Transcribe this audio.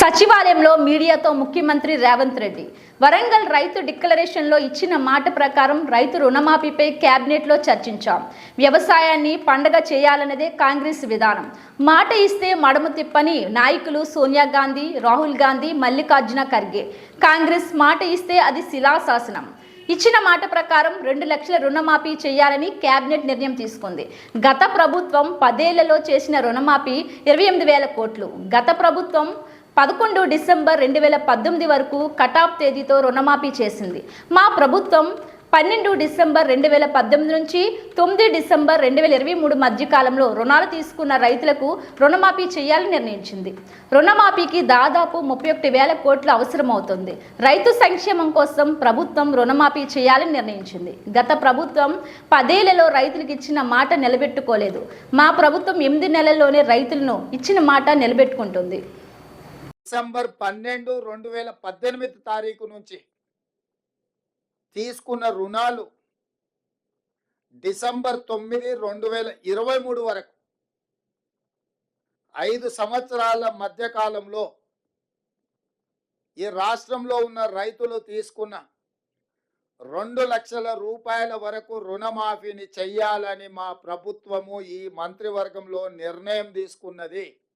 సచివాలయంలో మీడియాతో ముఖ్యమంత్రి రేవంత్ రెడ్డి. వరంగల్ రైతు డిక్లరేషన్లో ఇచ్చిన మాట ప్రకారం రైతు రుణమాఫీపై క్యాబినెట్లో చర్చించాం. వ్యవసాయాన్ని పండగ చేయాలన్నదే కాంగ్రెస్ విధానం. మాట ఇస్తే మడము తిప్పని నాయకులు సోనియా గాంధీ రాహుల్ గాంధీ మల్లికార్జున ఖర్గే. కాంగ్రెస్ మాట ఇస్తే అది శిలాశాసనం. ఇచ్చిన మాట ప్రకారం రెండు లక్షల రుణమాఫీ చేయాలని కేబినెట్ నిర్ణయం తీసుకుంది. గత ప్రభుత్వం పదేళ్ళలో చేసిన రుణమాఫీ ఇరవై ఎనిమిది వేల కోట్లు. గత ప్రభుత్వం పదకొండు డిసెంబర్ రెండు వేల పద్దెనిమిది వరకు కటాఫ్ తేదీతో రుణమాఫీ చేసింది. మా ప్రభుత్వం పన్నెండు డిసెంబర్ రెండు వేల పద్దెనిమిది నుంచి తొమ్మిది డిసెంబర్ రెండు వేల ఇరవై మూడు మధ్య కాలంలో రుణాలు తీసుకున్న రైతులకు రుణమాఫీ చేయాలని నిర్ణయించింది. రుణమాఫీకి దాదాపు ముప్పై ఒకటి వేల కోట్లు అవసరమవుతుంది. రైతు సంక్షేమం కోసం ప్రభుత్వం రుణమాఫీ చేయాలని నిర్ణయించింది. గత ప్రభుత్వం పదేళ్ళలో రైతులకు ఇచ్చిన మాట నిలబెట్టుకోలేదు. మా ప్రభుత్వం ఎనిమిది నెలల్లోనే రైతులను ఇచ్చిన మాట నిలబెట్టుకుంటుంది. డిసెంబర్ పన్నెండు రెండు వేల పద్దెనిమిది తారీఖు నుంచి తీసుకున్న రుణాలు డిసెంబర్ తొమ్మిది రెండు వేల ఇరవై మూడు వరకు. ఐదు సంవత్సరాల మధ్యకాలంలో ఈ రాష్ట్రంలో ఉన్న రైతులు తీసుకున్న రెండు లక్షల రూపాయల వరకు రుణమాఫీని చెయ్యాలని మా ప్రభుత్వము ఈ మంత్రివర్గంలో నిర్ణయం తీసుకున్నది.